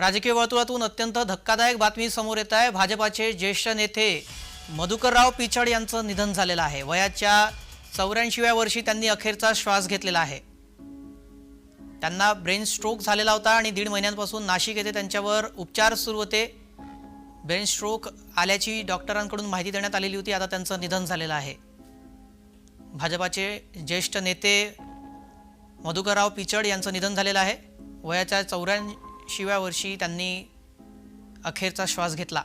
राजकीय वर्तुळातून अत्यंत धक्कादायक बातमी समोर येत आहे. भाजपाचे ज्येष्ठ नेते मधुकरराव पिचड यांचं निधन झालेलं आहे. वयाच्या चौऱ्याऐंशीव्या वर्षी त्यांनी अखेरचा श्वास घेतलेला आहे. त्यांना ब्रेन स्ट्रोक झालेला होता आणि दीड महिन्यांपासून नाशिक येथे त्यांच्यावर उपचार सुरू होते. ब्रेन स्ट्रोक आल्याची डॉक्टरांकडून माहिती देण्यात आलेली होती. आता त्यांचं निधन झालेलं आहे. भाजपाचे ज्येष्ठ नेते मधुकरराव पिचड यांचं निधन झालेलं आहे. वयाच्या शिव्या वर्षी त्यांनी अखेरचा श्वास घेतला.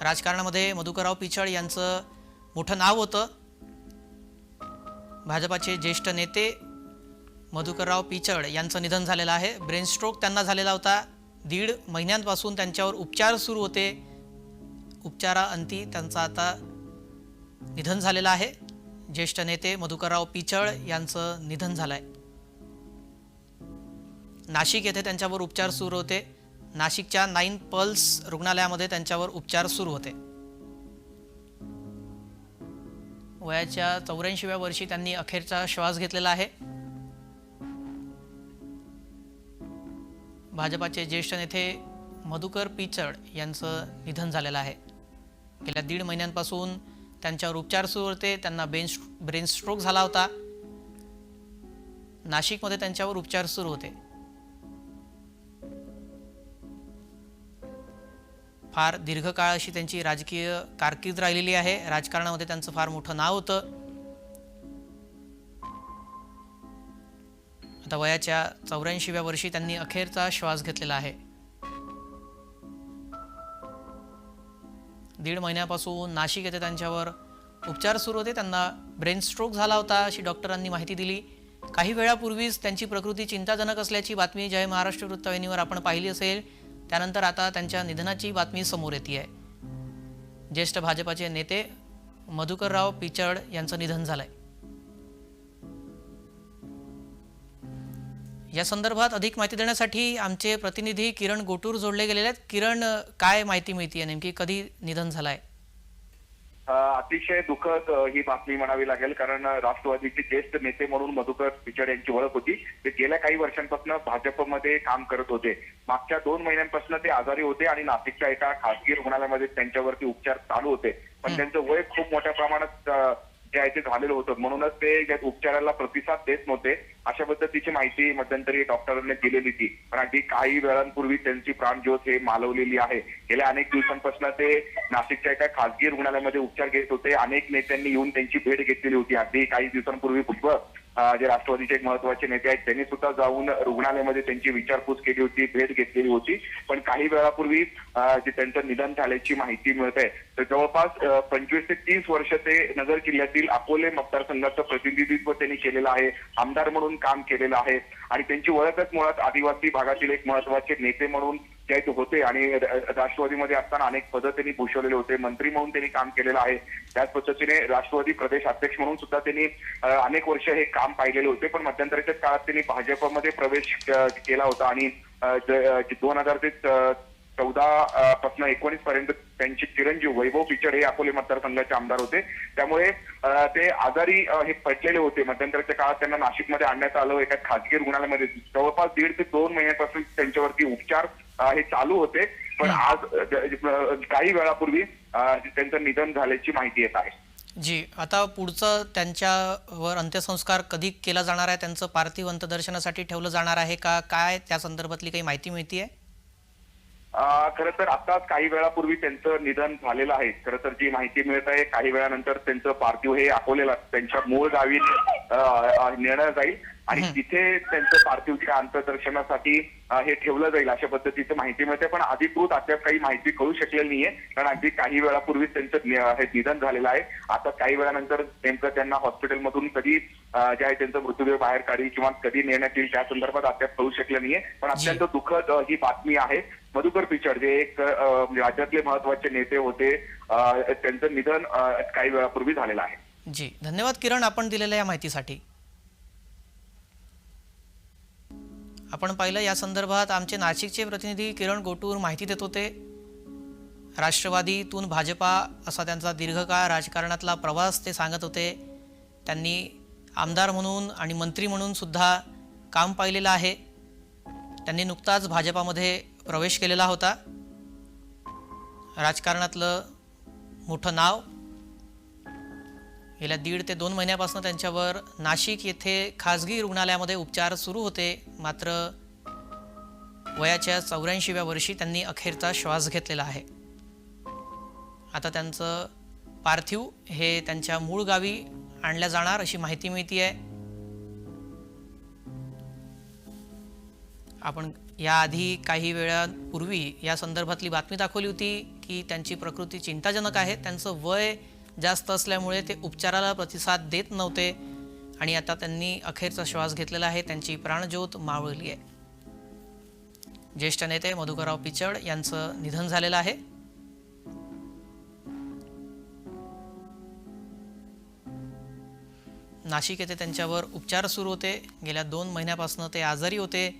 राजकारणामध्ये मधुकरराव पिचड यांचं मोठं नाव होतं. भाजपाचे ज्येष्ठ नेते मधुकरराव पिचड यांचं निधन झालेलं आहे. ब्रेन स्ट्रोक त्यांना झालेला होता. दीड महिन्यांपासून त्यांच्यावर उपचार सुरू होते. उपचाराअंती त्यांचं आता निधन झालेलं आहे. ज्येष्ठ नेते मधुकरराव पिचड यांचं निधन झालं आहे नाशिक येथे त्यांच्यावर उपचार सुरू होते. नाशिकच्या नाईन पल्स रुग्णालयामध्ये त्यांच्यावर उपचार सुरू होते. वयाच्या चौऱ्याऐंशीव्या वर्षी त्यांनी अखेरचा श्वास घेतलेला आहे. भाजपाचे ज्येष्ठ नेते मधुकर पिचड यांचं निधन झालेलं आहे. गेल्या दीड महिन्यांपासून त्यांच्यावर उपचार सुरू होते. त्यांना ब्रेन ब्रेन स्ट्रोक झाला होता. नाशिकमध्ये त्यांच्यावर उपचार सुरू होते. फार दीर्घकाळ अशी त्यांची राजकीय कारकीर्द राहिलेली आहे. राजकारणामध्ये त्यांचं फार मोठं नाव होतं. आता वयाच्या चौऱ्याऐंशीव्या वर्षी त्यांनी अखेरचा श्वास घेतलेला आहे. दीड महिन्यापासून नाशिक येथे त्यांच्यावर उपचार सुरू होते. त्यांना ब्रेन स्ट्रोक झाला होता अशी डॉक्टरांनी माहिती दिली. काही वेळापूर्वीच त्यांची प्रकृती चिंताजनक असल्याची बातमी जय महाराष्ट्र वृत्तवाहिनीवर आपण पाहिली असेल त्यानंतर आता त्यांच्या निधनाची बातमी समोर येते आहे ज्येष्ठ भाजपाचे नेते मधुकरराव पिचड यांचं निधन झालंय. या संदर्भात अधिक माहिती देण्यासाठी आमचे प्रतिनिधी किरण गोटूर जोडले गेलेले आहेत. किरण काय माहिती मिळते आहे नेमकी कधी निधन झालंय? अतिशय दुःखद ही बातमी म्हणावी लागेल. कारण राष्ट्रवादीचे ज्येष्ठ नेते म्हणून मधुकर पिचड यांची ओळख होती. ते गेल्या काही वर्षांपासून भाजपमध्ये काम करत होते. मागच्या दोन महिन्यांपासून ते आजारी होते आणि नाशिकच्या एका खासगी रुग्णालयामध्ये त्यांच्यावरती उपचार चालू होते. पण त्यांचं वय खूप मोठ्या प्रमाणात जे आहे ते झालेलं होतं. म्हणूनच ते या उपचाराला प्रतिसाद देत नव्हते अशा पद्धतीची माहिती मध्यंतरी डॉक्टरांनी दिलेली होती. पण अगदी काही वेळांपूर्वी त्यांची प्राणज्योत हे मालवलेली आहे. गेल्या अनेक दिवसांपासून ते नाशिकच्या एका खासगी रुग्णालयामध्ये उपचार घेत होते. अनेक नेत्यांनी येऊन त्यांची भेट घेतलेली होती. अगदी काही दिवसांपूर्वी भुजबळ जे राष्ट्रवादीचे एक महत्त्वाचे नेते आहेत त्यांनी सुद्धा जाऊन रुग्णालयामध्ये त्यांची विचारपूस केली होती भेट घेतलेली होती. पण काही वेळापूर्वी जे त्यांचं निधन झाल्याची माहिती मिळत आहे तर जवळपास पंचवीस ते तीस वर्ष ते नगर जिल्ह्यातील अकोले मतदारसंघाचं प्रतिनिधित्व त्यांनी केलेलं आहे आमदार म्हणून काम केलेलं आहे. आणि त्यांची ओळखच मुळात आदिवासी भागातील एक महत्त्वाचे नेते म्हणून जे होते आणि राष्ट्रवादीमध्ये असताना अनेक पदं त्यांनी भूषवलेले होते. मंत्री म्हणून त्यांनी काम केलेलं आहे. त्याच पद्धतीने राष्ट्रवादी प्रदेश अध्यक्ष म्हणून सुद्धा त्यांनी अनेक वर्ष हे काम पाहिलेले होते. पण मध्यंतरीच्या काळात त्यांनी भाजपमध्ये प्रवेश केला होता आणि दोन हजार ते चौदा पासून एकोणीस पर्यंत त्यांचे चिरंजीव वैभव पिचड हे अकोले मतदारसंघाचे आमदार होते. त्यामुळे ते आजारी हे पडलेले होते. मध्यंतरीच्या काळात त्यांना नाशिकमध्ये आणण्यात आलं एका खासगी रुग्णालयामध्ये. जवळपास दीड ते दोन महिन्यापासून त्यांच्यावरती उपचार हे चालू होते. पण आज काही वेळापूर्वी त्यांचं निधन झाल्याची माहिती येत आहे. जी आता पुढचं त्यांच्यावर अंत्यसंस्कार कधी केला जाणार आहे? त्यांचं पार्थिव अंत्यदर्शनासाठी ठेवलं जाणार आहे का? काय त्या संदर्भातली काही माहिती मिळते आहे खरं तर आताच काही वेळापूर्वी त्यांचं निधन झालेलं आहे. खरं तर जी माहिती मिळत आहे काही वेळानंतर त्यांचं पार्थिव हे अकोलेला त्यांच्या मूळ गावी नेण्यात जाईल आणि तिथे त्यांचं पार्थिव जे अंत्यदर्शनासाठी अ, हे ठेवलं जाईल अशा पद्धतीची माहिती मिळते. पण अधिकृत अद्याप काही माहिती कळू शकलेली नाहीये. कारण अगदी काही वेळापूर्वी त्यांचं हे निधन झालेलं आहे. आता काही वेळानंतर नेमकं त्यांना हॉस्पिटलमधून कधी जे आहे त्यांचा मृतदेह बाहेर काढी किंवा कधी नेण्यात येईल त्या संदर्भात अद्याप कळू शकलं नाहीये. पण अत्यंत दुःखद ही बातमी आहे. मधुकर पिचड जे एक म्हणजे राज्यातले महत्त्वाचे नेते होते त्यांचं निधन काही वेळापूर्वी झालेलं आहे. जी. धन्यवाद किरण आपण दिलेल्या या माहितीसाठी. आपण पाहिलं या संदर्भात आमचे नाशिकचे प्रतिनिधी किरण गोटूर माहिती देत होते. राष्ट्रवादीतून भाजपा असा त्यांचा दीर्घकाळ राजकारणातला प्रवास ते सांगत होते. त्यांनी आमदार म्हणून आणि मंत्री म्हणून सुद्धा काम पाहिलेलं आहे. त्यांनी नुकताच भाजपामध्ये प्रवेश केलेला होता. राजकारणातलं मोठं नाव गेल्या दीड ते दोन महिन्यापासून त्यांच्यावर नाशिक येथे खाजगी रुग्णालयामध्ये उपचार सुरू होते. मात्र वयाच्या चौऱ्याऐंशीव्या वर्षी त्यांनी अखेरचा श्वास घेतलेला आहे. आता त्यांचं पार्थिव हे त्यांच्या मूळ गावी आणल्या जाणार अशी माहिती मिळती आहे आपण याआधी काही वेळापूर्वी या संदर्भातली बातमी दाखवली होती की त्यांची प्रकृती चिंताजनक आहे. त्यांचं वय जास्त असल्यामुळे ते उपचाराला प्रतिसाद देत नव्हते आणि आता त्यांनी अखेरचा श्वास घेतलेला आहे. त्यांची प्राणज्योत मावळली आहे. ज्येष्ठ नेते मधुकरराव पिचड यांचं निधन झालेलं आहे. नाशिक येथे त्यांच्यावर उपचार सुरू होते. गेल्या दोन महिन्यापासून ते आजारी होते.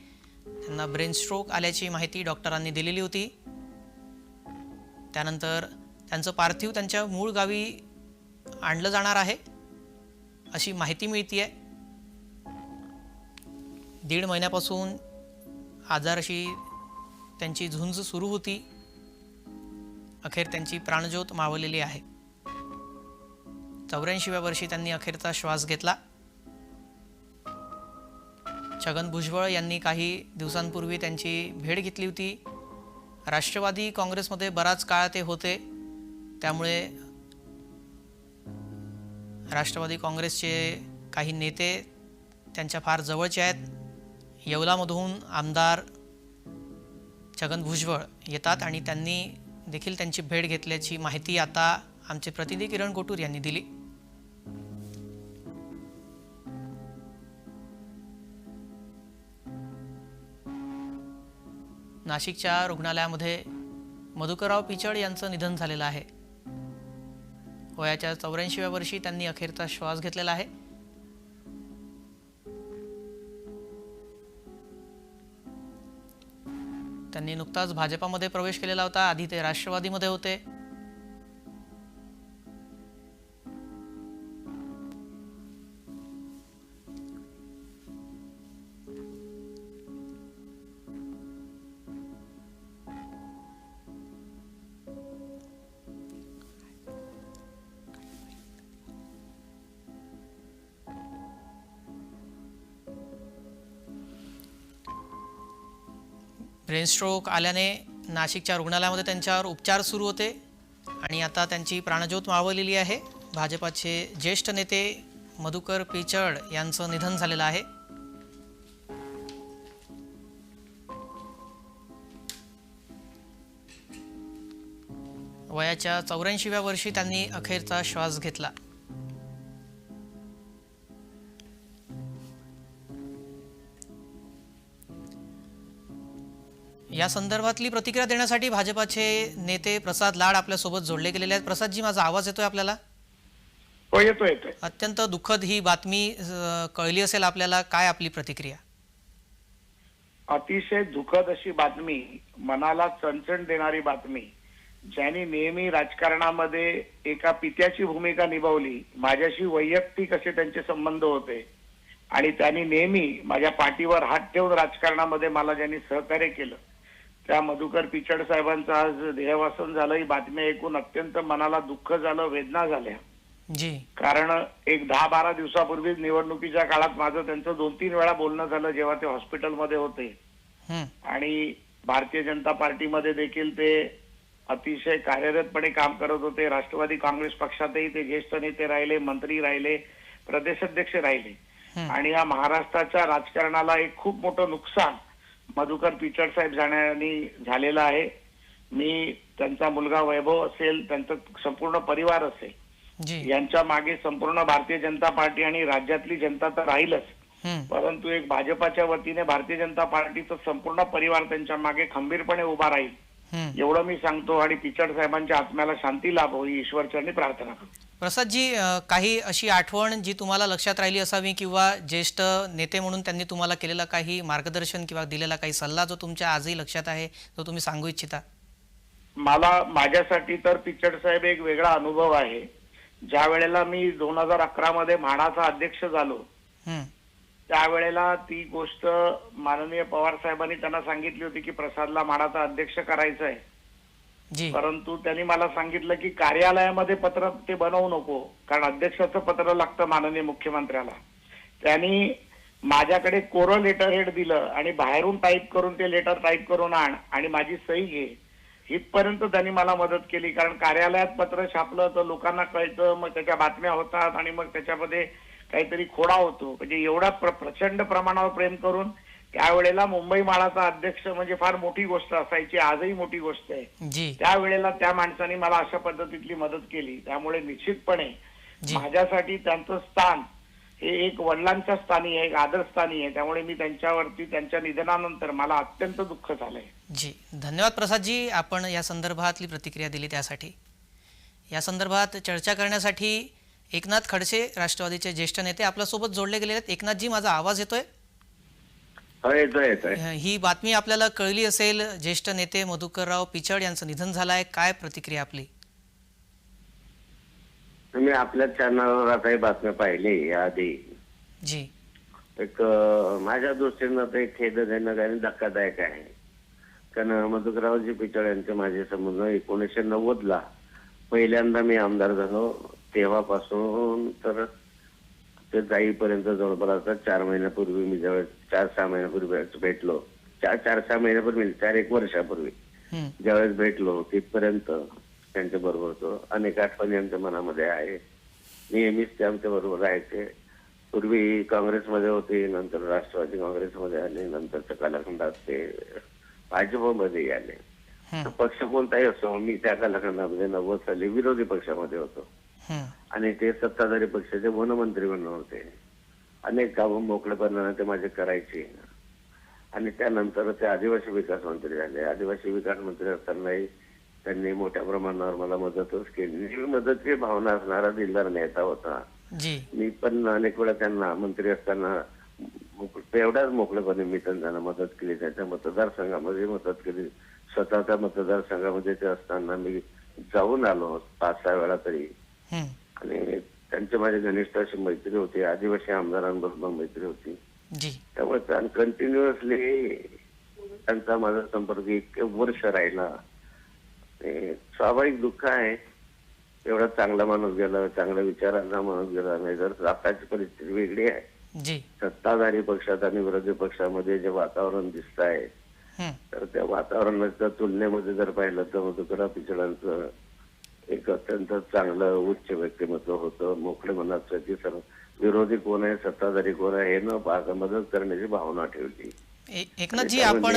त्यांना ब्रेन स्ट्रोक आल्याची माहिती डॉक्टरांनी दिलेली होती. त्यानंतर त्यांचं पार्थिव त्यांच्या मूळ गावी आणलं जाणार आहे अशी माहिती मिळती आहे दीड महिन्यापासून आजाराशी त्यांची झुंज सुरू होती. अखेर त्यांची प्राणज्योत मावलेली आहे. चौऱ्याऐंशीव्या वर्षी त्यांनी अखेरचा श्वास घेतला. छगन भुजबळ यांनी काही दिवसांपूर्वी त्यांची भेट घेतली होती. राष्ट्रवादी काँग्रेसमध्ये बराच काळ ते होते. त्यामुळे राष्ट्रवादी काँग्रेसचे काही नेते त्यांच्या फार जवळचे आहेत. येवलामधून आमदार छगन भुजबळ येतात आणि त्यांनी देखील त्यांची भेट घेतल्याची माहिती आता आमचे प्रतिनिधी किरण कोटूर यांनी दिली. नाशिकच्या रुग्णालयामध्ये मधुकरराव पिचड यांचं निधन झालेलं आहे. वयाच्या चौऱ्याऐंशीव्या वर्षी त्यांनी अखेरचा श्वास घेतलेला आहे. त्यांनी नुकताच भाजपामध्ये प्रवेश केलेला होता. आधी ते राष्ट्रवादीमध्ये होते. ब्रेन स्ट्रोक आल्याने नाशिकच्या रुग्णालयामध्ये त्यांच्यावर उपचार सुरू होते आणि आता त्यांची प्राणज्योत मावळलेली आहे. भाजपाचे ज्येष्ठ नेते मधुकर पिचड यांचं निधन झालेलं आहे. वयाच्या चौऱ्याऐंशीव्या वर्षी त्यांनी अखेरचा श्वास घेतला. या संदर्भातली प्रतिक्रिया देण्यासाठी भाजपाचे नेते प्रसाद लाड आपल्यासोबत जोडले गेलेले आहेत. प्रसादजी माझा आवाज येतोय आपल्याला? हो येतो येतोय. अत्यंत दुःखद ही बातमी कळली असेल आपल्याला. काय आपली प्रतिक्रिया? अतिशय दुःखद अशी बातमी मनाला चणचण देणारी बातमी ज्यांनी नेहमी राजकारणामध्ये एका पित्याची भूमिका निभावली माझ्याशी वैयक्तिक असे त्यांचे संबंध होते आणि त्यांनी नेहमी माझ्या पाठीवर हात ठेवून राजकारणामध्ये मला ज्यांनी सहकार्य केलं त्या मधुकर पिचड साहेबांचं आज देहवासन झालं. ही बातमी ऐकून अत्यंत मनाला दुःख झालं वेदना झाल्या. जी. कारण एक दहा बारा दिवसापूर्वीच निवडणुकीच्या काळात माझं त्यांचं दोन तीन वेळा बोलणं झालं जेव्हा ते हॉस्पिटलमध्ये होते. आणि भारतीय जनता पार्टीमध्ये देखील ते अतिशय कार्यरतपणे काम करत होते. राष्ट्रवादी काँग्रेस पक्षातही ते ज्येष्ठ नेते राहिले मंत्री राहिले प्रदेशाध्यक्ष राहिले. आणि या महाराष्ट्राच्या राजकारणाला एक खूप मोठं नुकसान मधुकर पिचड साहेब जाण्याने झालेलं आहे. मी त्यांचा मुलगा वैभव असेल त्यांचा संपूर्ण परिवार असेल. यांच्या मागे संपूर्ण भारतीय जनता पार्टी आणि राज्यातली जनता तर राहीलच. परंतु एक भाजपाच्या वतीने भारतीय जनता पार्टीचा संपूर्ण परिवार त्यांच्या मागे खंबीरपणे उभा राहील. एवढं मी सांगतो आणि पिचड साहेबांच्या आत्म्याला शांती लाभो ही ईश्वरचरणी प्रार्थना करतो. प्रसादजी काही अशी आठवण जी तुम्हाला लक्षात राहिली असावी किंवा ज्येष्ठ नेते म्हणून त्यांनी तुम्हाला केलेला काही मार्गदर्शन किंवा दिलेला काही सल्ला जो तुमच्या आजही लक्षात आहे जो तुम्ही सांगू इच्छिता? मला माझ्यासाठी तर पिचड साहेब एक वेगळा अनुभव आहे. ज्या वेळेला मी दोन हजार अकरा मध्ये म्हाडाचा अध्यक्ष झालो त्यावेळेला ती गोष्ट माननीय पवार साहेबांनी त्यांना सांगितली होती की प्रसादला माडाचा अध्यक्ष करायचं आहे परंतु त्यांनी मला सांगितलं की कार्यालयामध्ये पत्र ते बनवू नको कारण अध्यक्षाचं पत्र लागतं माननीय मुख्यमंत्र्याला. त्यांनी माझ्याकडे कोरं लेटर हेड दिलं आणि बाहेरून टाईप करून ते लेटर टाईप करून आण आणि माझी सही घे. इथपर्यंत त्यांनी मला मदत केली कारण कार्यालयात पत्र छापलं तर लोकांना कळतं मग त्याच्या बातम्या होतात आणि मग त्याच्यामध्ये काहीतरी खोडा होतो. म्हणजे एवढा प्रचंड प्रमाणावर प्रेम करून त्यावेळेला मुंबई माळाचा अध्यक्ष म्हणजे फार मोठी गोष्ट असायची आजही मोठी गोष्ट आहे. जी. त्यावेळेला त्या माणसाने मला अशा पद्धतीतली मदत केली. त्यामुळे निश्चितपणे जी. माझ्यासाठी त्यांचं स्थान हे एक वडिलांच्या स्थानी आहे एक आदरस्थानी आहे. त्यामुळे मी त्यांच्यावरती त्यांच्या निधनानंतर मला अत्यंत दुःख झालंय. जी. धन्यवाद प्रसादजी. आपण या संदर्भातली प्रतिक्रिया दिली त्यासाठी. या संदर्भात चर्चा करण्यासाठी एकनाथ खडसे राष्ट्रवादीचे ज्येष्ठ नेते आपल्यासोबत जोडले गेलेले आहेत. एकनाथजी माझा आवाज येतोय? हो ही बातमी आपल्याला कळली असेल ज्येष्ठ नेते मधुकरराव पिचड यांचं निधन झालं आहे काय प्रतिक्रिया आपली? तुम्ही आपल्या चॅनलवर आता ही बातम्या पाहिली याआधी. जी. एक माझ्या दृष्टीनं ते खेदजनक आणि धक्कादायक आहे. कारण मधुकरावजी पिचड यांचे माझे संबंध एकोणीसशे नव्वद ला पहिल्यांदा मी आमदार झालो. तेव्हापासून तर ते जाईपर्यंत जवळपास चार महिन्यापूर्वी मी जवळ चार सहा महिन्यापूर्वी भेटलो. चार चार सहा महिन्यापूर्वी चार एक वर्षापूर्वी. ज्यावेळेस भेटलो तिथपर्यंत त्यांच्या बरोबर होतो अनेक आठवणी आमच्या मनामध्ये आहे. नेहमीच ते आमच्या बरोबर राहायचे. पूर्वी काँग्रेसमध्ये होते नंतर राष्ट्रवादी काँग्रेसमध्ये आले नंतरच्या कालखंडात ते भाजपमध्ये आले. पक्ष कोणताही असो मी त्या कालखंडामध्ये नव्वद साली विरोधी पक्षामध्ये होतो. आणि ते सत्ताधारी पक्षाचे वनमंत्री म्हणून होते. अनेक कामं मोकळेपणाने ते माझे करायचे. आणि त्यानंतर ते आदिवासी विकास मंत्री झाले. आदिवासी विकास मंत्री असतानाही त्यांनी मोठ्या प्रमाणावर मला मदतच केली. नेहमी मदतची भावना असणारा दिलदार नेता होता. जी. मी पण अनेक वेळा त्यांना मंत्री असताना तेवढ्याच मोकळेपणे मी त्यांना मदत केली. त्यांच्या मतदारसंघामध्ये मदत केली. स्वतःच्या मतदारसंघामध्ये ते असताना मी जाऊन आलो पाच सहा वेळा तरी. आणि त्यांची माझी घनिष्ठ अशी मैत्री होती आदिवासी आमदारांबरोबर मैत्री होती. त्यामुळे कंटिन्युअसली त्यांचा माझा संपर्क एक वर्ष राहिला. स्वाभाविक दुःख आहे एवढा चांगला माणूस गेला चांगल्या विचारांचा माणूस गेला नाही तर आताची परिस्थिती वेगळी आहे. जी. सत्ताधारी पक्षात आणि विरोधी पक्षामध्ये जे वातावरण दिसत आहे तर त्या वातावरणाच्या तुलनेमध्ये जर पाहिलं तर मधुकरा पिचडांचं एक अत्यंत चांगलं उच्च व्यक्तिमत्व होतं. मोकळे मनाचं की सर विरोधी कोण आहे सत्ताधारी कोण आहे हे न पाहता मदत करण्याची भावना ठेवली. एकनाथजी आपण.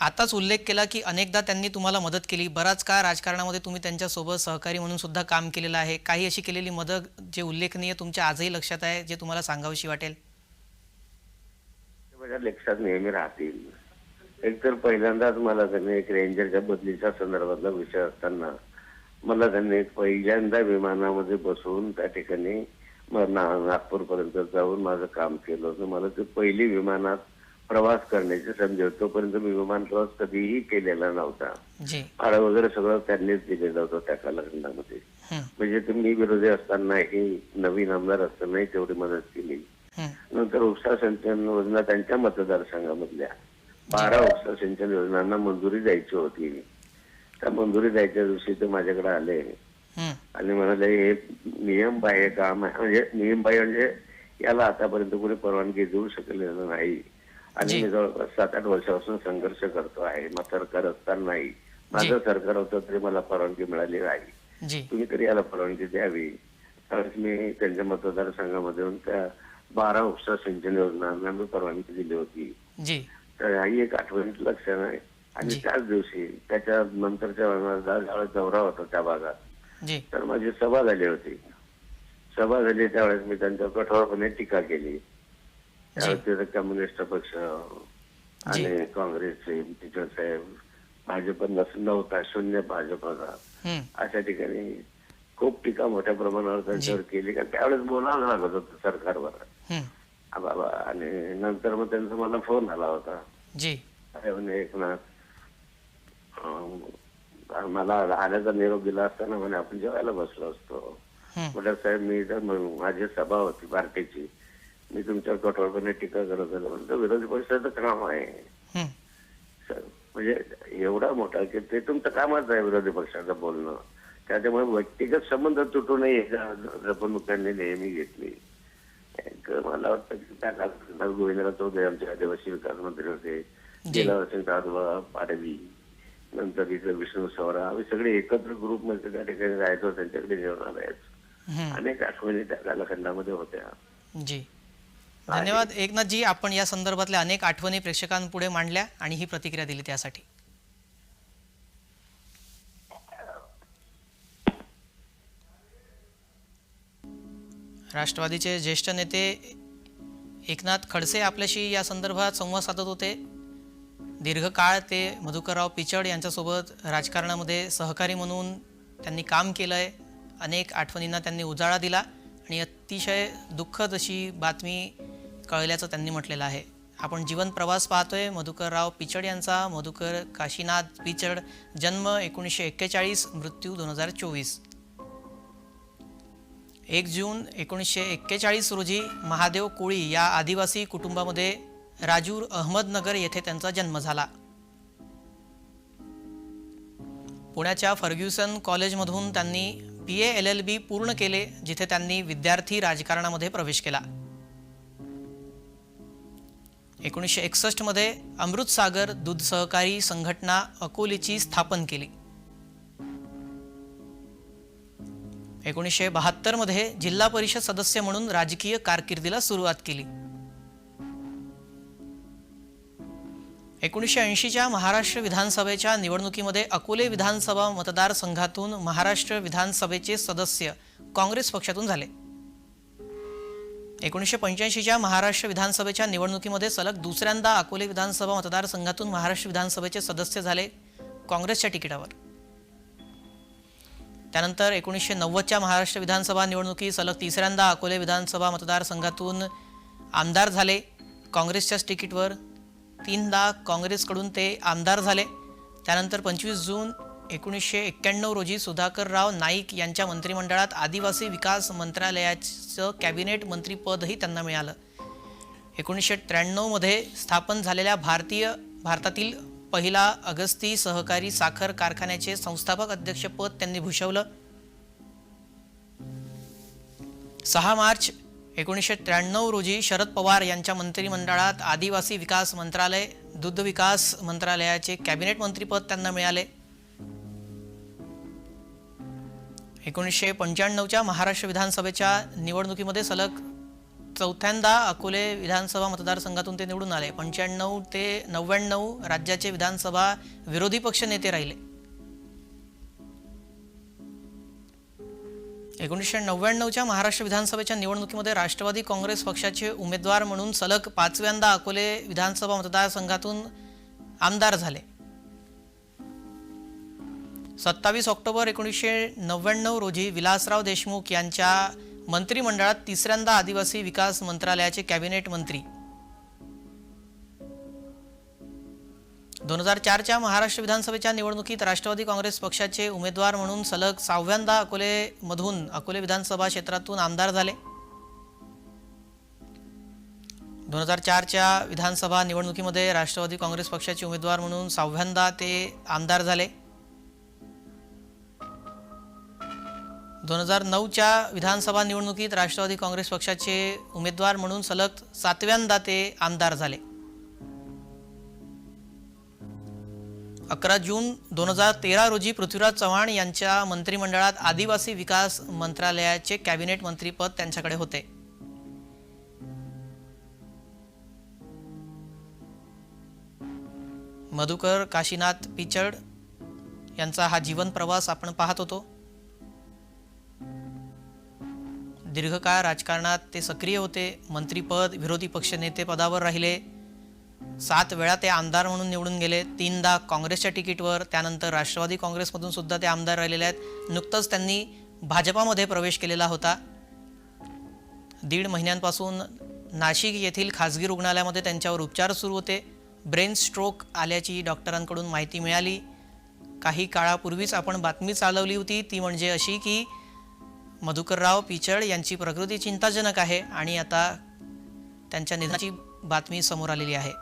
आताच उल्लेख केला की अनेकदा त्यांनी तुम्हाला मदत केली. बराच काळ राजकारणामध्ये तुम्ही त्यांच्यासोबत सहकारी म्हणून सुद्धा काम केलेलं आहे. काही अशी केलेली मदत जे उल्लेखनीय तुमच्या आजही लक्षात आहे जे तुम्हाला सांगावीशी वाटेल? माझ्या लक्षात नेहमी राहतील. एक तर पहिल्यांदाच मला त्यांनी एक रेंजरच्या बदलीच्या संदर्भातला विषय असताना मला त्यांनी पहिल्यांदा विमानामध्ये बसवून त्या ठिकाणी नागपूर पर्यंत जाऊन माझं काम केलं होतं. मला ते पहिली विमानात प्रवास करण्याची संधी होती. तोपर्यंत मी विमान प्रवास कधीही केलेला नव्हता. जी. भाडं वगैरे सगळं त्यांनीच दिलेलं होतं त्या कालखंडामध्ये. म्हणजे ते मी विरोधी असतानाही नवीन आमदार असतानाही तेवढी मदत केली. नंतर उपसा सिंचन योजना त्यांच्या मतदारसंघामधल्या बारा उपसा सिंचन योजनांना मंजुरी द्यायची होती. त्या मंजुरी द्यायच्या दिवशी ते माझ्याकडे आले. आणि म्हणाले हे नियमबाह्य काम आहे. म्हणजे नियमबाह्य म्हणजे याला आतापर्यंत कोणी परवानगी देऊ शकलेलं नाही. आणि. मी जवळपास सात आठ वर्षापासून संघर्ष करतो आहे. मग सरकार असतानाही माझं सरकार होतं तरी मला परवानगी मिळाली नाही. तुम्ही तरी याला परवानगी द्यावी. त्यावेळेस मी त्यांच्या मतदारसंघामध्ये येऊन त्या बारा उपसा सिंचन योजनांना मी परवानगी दिली होती. तर ही एक आठवणीत लक्षण आहे. आणि. त्याच दिवशी त्याच्या नंतरच्या दौरा होता त्या भागात तर माझी सभा झाली होती. सभा झाली त्यावेळेस मी त्यांच्यावर कठोरपणे टीका केली. त्यावेळेस कम्युनिस्ट पक्ष आणि काँग्रेसचे टीचर साहेब भाजप नव्हता शून्य भाजप होता. हम्म, अशा ठिकाणी खूप टीका मोठ्या प्रमाणावर त्यांच्यावर केली. कारण त्यावेळेस बोलावं लागत होतं सरकारवर. हा बाबा आणि नंतर मग त्यांचा मला फोन आला होता. एकनाथ मला आल्याचा निरोप दिला असताना म्हणे आपण जेवायला बसलो असतो. म्हटलं साहेब मी तर माझी सभा होती पार्टीची मी तुमच्यावर कठोरपणे टीका करत आलो म्हणतो विरोधी पक्षाचं काम आहे. हं. सर, म्हणजे एवढा मोठा की ते तुमचं कामच आहे विरोधी पक्षाचं बोलणं. त्याच्यामुळे व्यक्तिगत संबंध तुटू नये त्यांनी नेहमी घेतली. मला वाटतं की त्या काळात गोविंदराव चौधरी आमचे आदिवासी विकास मंत्री होते. गेलावसिंग राजवा पाडवी. नंतर इकडे विष्णू सवरा आम्ही सगळे एकत्र ग्रुपमध्ये त्या ठिकाणी राहायचो त्यांच्याकडे जेवण आलायचो हं. अनेक आठवणी त्या कालखंडामध्ये होत्या. जी. धन्यवाद. एकनाथजी आपण या संदर्भातल्या अनेक आठवणी प्रेक्षकांपुढे मांडल्या आणि ही प्रतिक्रिया दिली त्यासाठी. राष्ट्रवादीचे ज्येष्ठ नेते एकनाथ खडसे आपल्याशी या संदर्भात संवाद साधत होते. दीर्घकाळ ते मधुकरराव पिचड यांच्यासोबत राजकारणामध्ये सहकारी म्हणून त्यांनी काम केलं आहे अनेक आठवणींना त्यांनी उजाळा दिला आणि अतिशय दुःखद अशी बातमी कळल्याचं त्यांनी म्हटलेलं आहे. आपण जीवन प्रवास पाहतोय. मधुकरराव पिचड यांचा मधुकर काशीनाथ पिचड जन्म एकोणीसशे एक्केचाळीस मृत्यू दोन हजार चोवीस. एक जून एकोणीसशे एक्केचाळीस रोजी महादेव कोळी या आदिवासी कुटुंबामध्ये राजूर अहमदनगर येथे त्यांचा जन्म झाला. पुण्याच्या फर्ग्युसन कॉलेजमधून त्यांनी बी ए एल एल बी पूर्ण केले जिथे त्यांनी विद्यार्थी राजकारणामध्ये प्रवेश केला. एकोणीसशे एकसष्टमध्ये अमृतसागर दूध सहकारी संघटना अकोलीची स्थापन केली. एकोणीसशे बहात्तरमध्ये जिल्हा परिषद सदस्य म्हणून राजकीय कारकिर्दीला सुरुवात केली. एकोणीसशे ऐंशीच्या महाराष्ट्र विधानसभेच्या निवडणुकीमध्ये अकोले विधानसभा मतदारसंघातून महाराष्ट्र विधानसभेचे सदस्य काँग्रेस पक्षातून झाले. एकोणीसशे पंच्याऐंशीच्या महाराष्ट्र विधानसभेच्या निवडणुकीमध्ये सलग दुसऱ्यांदा अकोले विधानसभा मतदारसंघातून महाराष्ट्र विधानसभेचे सदस्य झाले काँग्रेसच्या तिकिटावर. त्यानंतर एकोणीसशे नव्वदच्या महाराष्ट्र विधानसभा निवडणुकीत सलग तिसऱ्यांदा अकोले विधानसभा मतदारसंघातून आमदार झाले काँग्रेसच्याच तिकीटवर. तीनदा काँग्रेसकडून ते आमदार झाले. त्यानंतर पंचवीस जून एकोणीसशे एक्क्याण्णव रोजी सुधाकरराव नाईक यांच्या मंत्रिमंडळात आदिवासी विकास मंत्रालयाचं कॅबिनेट मंत्रीपदही त्यांना मिळालं. एकोणीसशे त्र्याण्णवमध्ये स्थापन झालेल्या भारतीय भारतातील पहिला अगस्ती सहकारी साखर कारखान्याचे संस्थापक अध्यक्षपद त्यांनी भूषवलं. सहा मार्च एकोणीसशे त्र्याण्णव रोजी शरद पवार यांच्या मंत्रिमंडळात आदिवासी विकास मंत्रालय दुग्ध विकास मंत्रालयाचे कॅबिनेट मंत्रीपद त्यांना मिळाले. एकोणीसशे पंच्याण्णवच्या महाराष्ट्र विधानसभेच्या निवडणुकीमध्ये सलग चौथ्यांदा अकोले विधानसभा मतदारसंघातून ते निवडून आले. पंच्याण्णव ते नव्याण्णव राज्याचे विधानसभा विरोधी पक्ष नेते राहिले. एकोणीसशे नव्याण्णवच्या महाराष्ट्र विधानसभेच्या निवडणुकीमध्ये राष्ट्रवादी काँग्रेस पक्षाचे उमेदवार म्हणून सलग पाचव्यांदा अकोले विधानसभा मतदारसंघातून आमदार झाले. सत्तावीस ऑक्टोबर एकोणीसशे नव्याण्णव रोजी विलासराव देशमुख यांच्या मंत्रिमंडळात तिसऱ्यांदा आदिवासी विकास मंत्रालयाचे कॅबिनेट मंत्री दोन हजार चारच्या महाराष्ट्र विधानसभेच्या निवडणुकीत राष्ट्रवादी काँग्रेस पक्षाचे उमेदवार म्हणून सलग सहाव्यांदा अकोलेमधून अकोले विधानसभा क्षेत्रातून आमदार झाले. दोन हजार चारच्या विधानसभा निवडणुकीमध्ये राष्ट्रवादी काँग्रेस पक्षाचे उमेदवार म्हणून सहाव्यांदा ते आमदार झाले. दोन हजार नऊच्या विधानसभा निवडणुकीत राष्ट्रवादी काँग्रेस पक्षाचे उमेदवार म्हणून सलग सातव्यांदा ते आमदार झाले. अकरा जून दोन हजार तेरा रोजी पृथ्वीराज चव्हाण यांच्या मंत्रिमंडळात आदिवासी विकास मंत्रालयाचे कॅबिनेट मंत्रीपद त्यांच्याकडे होते. मधुकर काशीनाथ पिचड यांचा हा जीवन प्रवास आपण पाहत होतो. दीर्घकाळ राजकारणात ते सक्रिय होते. मंत्रीपद विरोधी पक्षनेते पदावर राहिले. सात वेळा ते आमदार म्हणून निवडून गेले तीनदा काँग्रेसच्या तिकीटवर त्यानंतर राष्ट्रवादी काँग्रेसमधून सुद्धा ते आमदार राहिलेले आहेत. नुकतंच त्यांनी भाजपामध्ये प्रवेश केलेला होता. दीड महिन्यांपासून नाशिक येथील खाजगी रुग्णालयामध्ये त्यांच्यावर उपचार सुरू होते. ब्रेन स्ट्रोक आल्याची डॉक्टरांकडून माहिती मिळाली. काही काळापूर्वीच आपण बातमी चालवली होती ती म्हणजे अशी की मधुकरराव पिचड यांची प्रकृती चिंताजनक आहे आणि आता त्यांच्या निधनाची बातमी समोर आलेली आहे.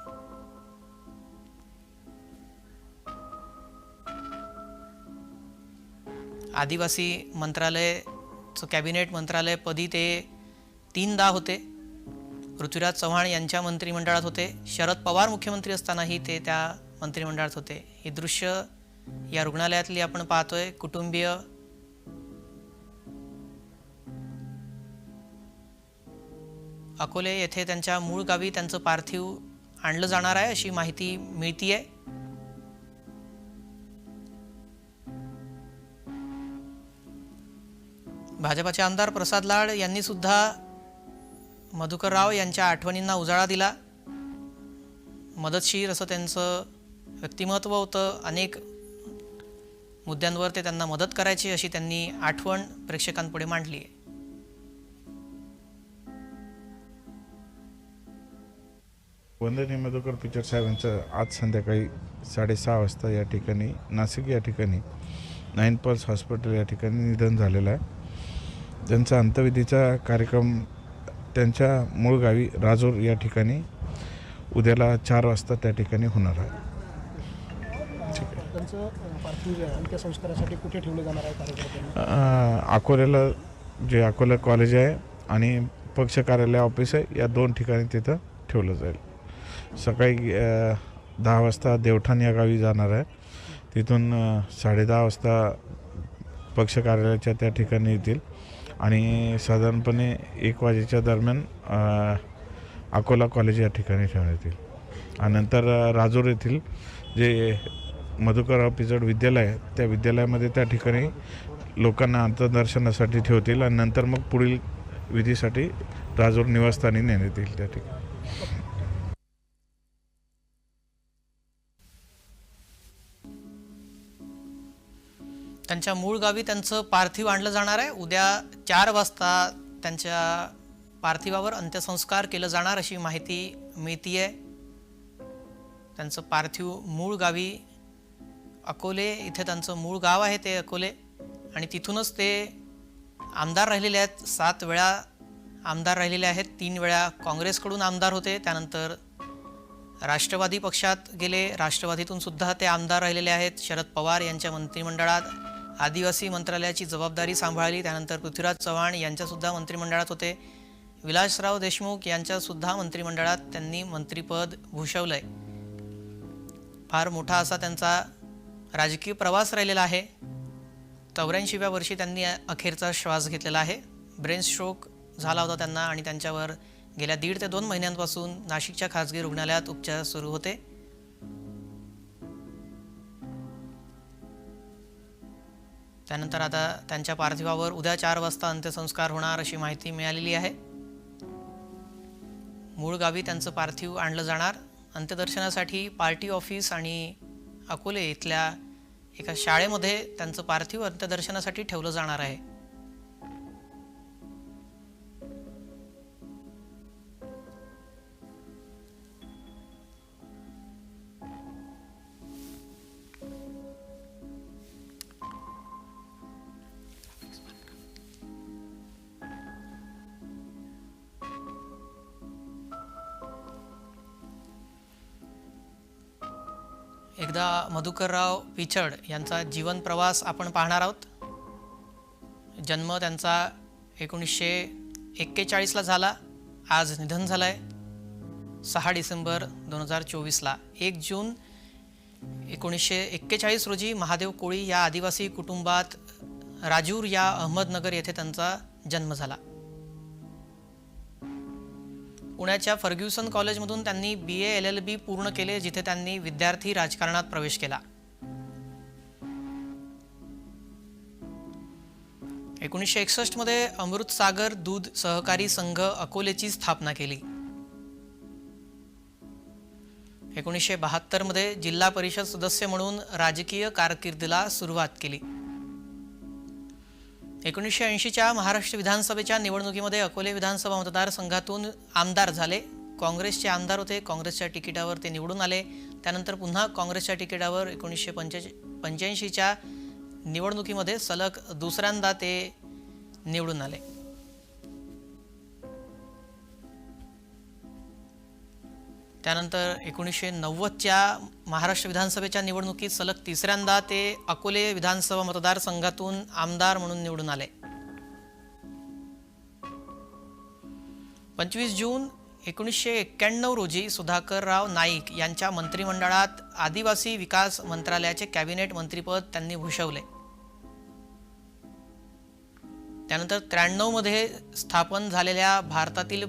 आदिवासी मंत्रालयचं कॅबिनेट मंत्रालय पदी ते तीनदा होते. पृथ्वीराज चव्हाण यांच्या मंत्रिमंडळात होते. शरद पवार मुख्यमंत्री असतानाही ते त्या मंत्रिमंडळात होते. हे दृश्य या रुग्णालयातली आपण पाहतोय. कुटुंबीय अकोले येथे त्यांच्या मूळ गावी त्यांचं पार्थिव आणलं जाणार आहे अशी माहिती मिळतीये. भाजपाचे आमदार प्रसाद लाड यांनी सुद्धा मधुकर राव यांच्या आठवणींना उजाळा दिला. मदतशीर असं त्यांचं व्यक्तिमत्व होतं. अनेक मुद्द्यांवर ते त्यांना मदत करायची अशी त्यांनी आठवण प्रेक्षकांपुढे मांडली आहे. वंदनीय मधुकर पिक्चर साहेबांचं आज संध्याकाळी साडेसहा वाजता या ठिकाणी नाशिक या ठिकाणी नाईन पल्स हॉस्पिटल या ठिकाणी निधन झालेलं आहे. त्यांचा अंत्यविधीचा कार्यक्रम त्यांच्या मूळ गावी राजूर या ठिकाणी उद्याला चार वाजता त्या ठिकाणी होणार आहे. अकोल्याला जे अकोला कॉलेज आहे आणि पक्ष कार्यालय ऑफिस आहे या दोन ठिकाणी तिथं ठेवलं जाईल. सकाळी दहा वाजता देवठाण या गावी जाणार आहे. तिथून अं, साडेदहा वाजता पक्ष कार्यालयाच्या त्या ठिकाणी येतील. आणि साधारणपणे एक वाजेच्या दरम्यान अकोला कॉलेज या ठिकाणी ठेवण्यात येईल आणि नंतर राजूर येथील जे मधुकरराव पिचड विद्यालय आहे त्या विद्यालयामध्ये त्या ठिकाणी लोकांना अंतदर्शनासाठी ठेवतील आणि नंतर मग पुढील विधीसाठी राजूर निवासस्थानी नेण्यात येईल त्या ठिकाणी. त्यांच्या मूळ गावी त्यांचं पार्थिव आणलं जाणार आहे. उद्या चार वाजता त्यांच्या पार्थिवावर अंत्यसंस्कार केलं जाणार अशी माहिती मिळतीये. त्यांचं पार्थिव मूळ गावी अकोले इथे त्यांचं मूळ गाव आहे ते अकोले. आणि तिथूनच ते आमदार राहिलेले आहेत. सात वेळा आमदार राहिलेले आहेत. तीन वेळा काँग्रेसकडून आमदार होते. त्यानंतर राष्ट्रवादी पक्षात गेले. राष्ट्रवादीतून सुद्धा ते आमदार राहिलेले आहेत. शरद पवार यांच्या मंत्रिमंडळात आदिवासी मंत्रालयाची जबाबदारी सांभाळली. त्यानंतर पृथ्वीराज चव्हाण यांच्यासुद्धा मंत्रिमंडळात होते. विलासराव देशमुख यांच्यासुद्धा मंत्रिमंडळात त्यांनी मंत्रिपद भूषवलंय. फार मोठा असा त्यांचा राजकीय प्रवास राहिलेला आहे. चौऱ्याऐंशीव्या वर्षी त्यांनी अखेरचा श्वास घेतलेला आहे. ब्रेन स्ट्रोक झाला होता त्यांना आणि त्यांच्यावर गेल्या दीड ते दोन महिन्यांपासून नाशिकच्या खाजगी रुग्णालयात उपचार सुरू होते. त्यानंतर आता त्यांच्या पार्थिवावर उद्या चार वाजता अंत्यसंस्कार होणार अशी माहिती मिळालेली आहे. मूळ गावी त्यांचं पार्थिव आणलं जाणार. अंत्यदर्शनासाठी पार्टी ऑफिस आणि अकोले इथल्या एका शाळेमध्ये त्यांचं पार्थिव अंत्यदर्शनासाठी ठेवलं जाणार आहे. एकदा मधुकरराव पिचड यांचा जीवन प्रवास आपण पाहणार आहोत. जन्म त्यांचा एकोणीसशे एक्केचाळीसला झाला. आज निधन झालं आहे सहा डिसेंबर दोन हजार चोवीसला. एक जून एकोणीसशे एक्केचाळीस रोजी महादेव कोळी या आदिवासी कुटुंबात राजूर या अहमदनगर येथे त्यांचा जन्म झाला. पुण्याच्या फर्ग्युसन कॉलेजमधून त्यांनी बी ए एल एल बी पूर्ण केले जिथे त्यांनी विद्यार्थी राजकारणात प्रवेश केला. एकोणीसशे एकसष्टमध्ये अमृतसागर दूध सहकारी संघ अकोलेची स्थापना केली. एकोणीसशे बहात्तरमध्ये जिल्हा परिषद सदस्य म्हणून राजकीय कारकिर्दीला सुरुवात केली. एकोणीसशे ऐंशीच्या महाराष्ट्र विधानसभेच्या निवडणुकीमध्ये अकोले विधानसभा मतदारसंघातून आमदार झाले. काँग्रेसचे आमदार होते काँग्रेसच्या तिकिटावर ते निवडून आले. त्यानंतर पुन्हा काँग्रेसच्या तिकिटावर एकोणीसशे पंच्या पंच्याऐंशीच्या निवडणुकीमध्ये सलग दुसऱ्यांदा ते निवडून आले. त्यानंतर एकोणीसशे नव्वदच्या महाराष्ट्र विधानसभेच्या निवडणुकीत सलग तिसऱ्यांदा ते अकोले विधानसभा मतदारसंघातून आमदार म्हणून निवडून आले. पंचवीस जून एकोणीसशे एक्क्याण्णव रोजी सुधाकरराव नाईक यांच्या मंत्रिमंडळात आदिवासी विकास मंत्रालयाचे कॅबिनेट मंत्रीपद त्यांनी भूषवले. त्यानंतर त्र्याण्णवमध्ये स्थापन झालेल्या भारतातील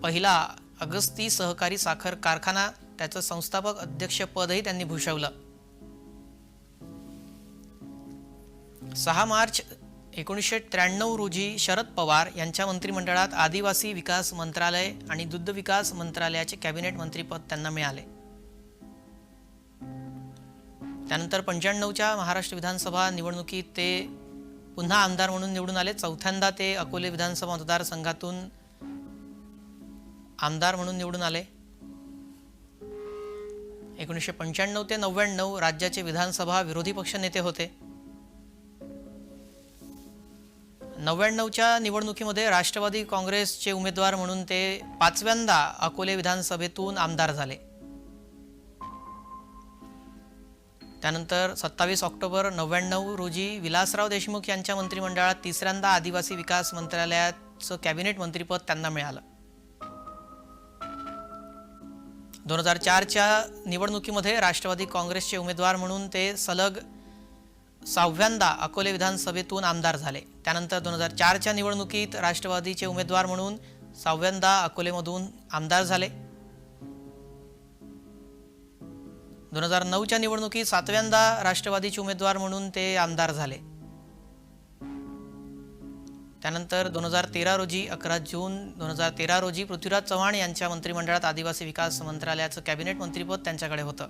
पहिला अगस्ती सहकारी साखर कारखाना त्याचं संस्थापक अध्यक्षपदही त्यांनी भूषवलं. सहा मार्च एकोणीसशे त्र्याण्णव रोजी शरद पवार यांच्या मंत्रिमंडळात आदिवासी विकास मंत्रालय आणि दुग्ध विकास मंत्रालयाचे कॅबिनेट मंत्रीपद त्यांना मिळाले. त्यानंतर पंच्याण्णवच्या महाराष्ट्र विधानसभा निवडणुकीत ते पुन्हा आमदार म्हणून निवडून आले. चौथ्यांदा ते अकोले विधानसभा मतदारसंघातून आमदार म्हणून निवडून आले. एकोणीसशे पंच्याण्णव ते नव्याण्णव राज्याचे विधानसभा विरोधी पक्षनेते होते. नव्याण्णवच्या निवडणुकीमध्ये राष्ट्रवादी काँग्रेसचे उमेदवार म्हणून ते पाचव्यांदा अकोले विधानसभेतून आमदार झाले. त्यानंतर सत्तावीस ऑक्टोबर नव्याण्णव रोजी विलासराव देशमुख यांच्या मंत्रिमंडळात तिसऱ्यांदा आदिवासी विकास मंत्रालयाचं कॅबिनेट मंत्रीपद त्यांना मिळालं. दोन हजार चारच्या निवडणुकीमध्ये राष्ट्रवादी काँग्रेसचे उमेदवार म्हणून ते सलग सहाव्यांदा अकोले विधानसभेतून आमदार झाले. त्यानंतर दोन हजार चारच्या निवडणुकीत राष्ट्रवादीचे उमेदवार म्हणून सहाव्यांदा अकोलेमधून आमदार झाले. दोन हजार नऊच्या निवडणुकीत सातव्यांदा राष्ट्रवादीचे उमेदवार म्हणून ते आमदार झाले. त्यानंतर दोन हजार तेरा रोजी अकरा जून दोन हजार तेरा रोजी पृथ्वीराज चव्हाण यांच्या मंत्रिमंडळात आदिवासी विकास मंत्रालयाचं कॅबिनेट मंत्रीपद त्यांच्याकडे होतं.